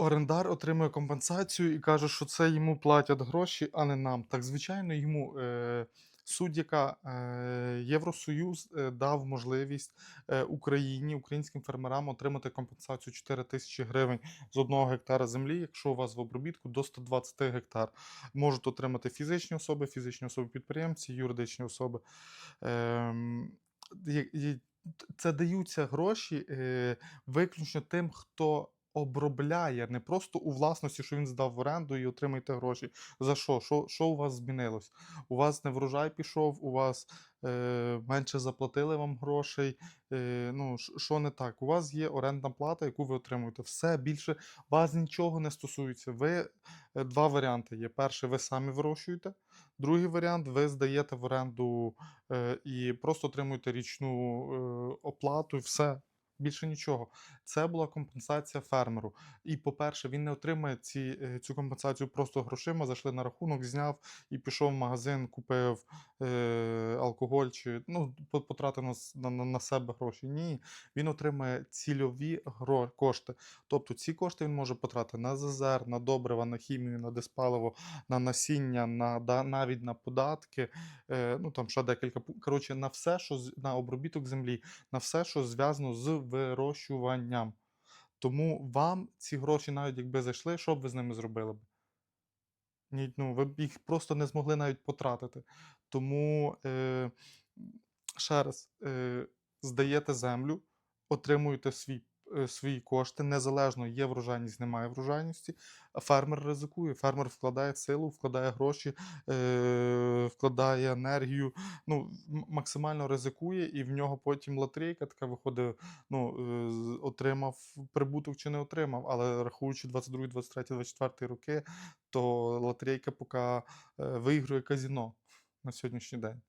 Орендар отримує компенсацію і каже, що це йому платять гроші, а не нам. Так, звичайно, йому е, суть, яка е, Євросоюз е, дав можливість е, Україні, українським фермерам отримати компенсацію 4 тисячі гривень з одного гектара землі, якщо у вас в обробітку до 120 гектар. Можуть отримати фізичні особи, фізичні особи підприємці, юридичні особи. І- і це даються гроші е, виключно тим, хто обробляє, не просто у власності, що він здав в оренду і отримуєте гроші. За що? Що, що у вас змінилось? У вас не врожай пішов, у вас е, менше заплатили вам грошей. Е, ну, що не так? У вас є орендна плата, яку ви отримуєте. Все більше вас нічого не стосується. Ви е, два варіанти є. Перший, ви самі вирощуєте. Другий варіант, ви здаєте в оренду е, і просто отримуєте річну е, оплату, і все. Більше нічого. Це була компенсація фермеру. І, по-перше, він не отримає ці, е, цю компенсацію просто грошима, зайшли на рахунок, зняв і пішов в магазин, купив е, алкоголь чи ну, по- потратив на, на, на- себе гроші. Ні, він отримає цільові гро, кошти. Тобто ці кошти він може потратити на ЗЗР, на добрива, на хімію, на диспаливо, на насіння, на, да, навіть на податки, е, ну там ще декілька коротше, на все, що на обробіток землі, на все, що зв'язано з вирощуванням. Тому вам ці гроші, навіть якби зайшли, що б ви з ними зробили б? Ні, ну, ви б їх просто не змогли навіть потратити. Тому е, ще раз, е, здаєте землю, отримуєте свій, свої кошти, незалежно є врожайність, немає врожайності. Фермер ризикує, фермер вкладає силу, вкладає гроші, е, вкладає енергію, ну, максимально ризикує, і в нього потім лотерейка така виходить, ну, е, отримав прибуток чи не отримав, але рахуючи 22, 23, 24 роки, то лотерейка поки е, виграє казіно на сьогоднішній день.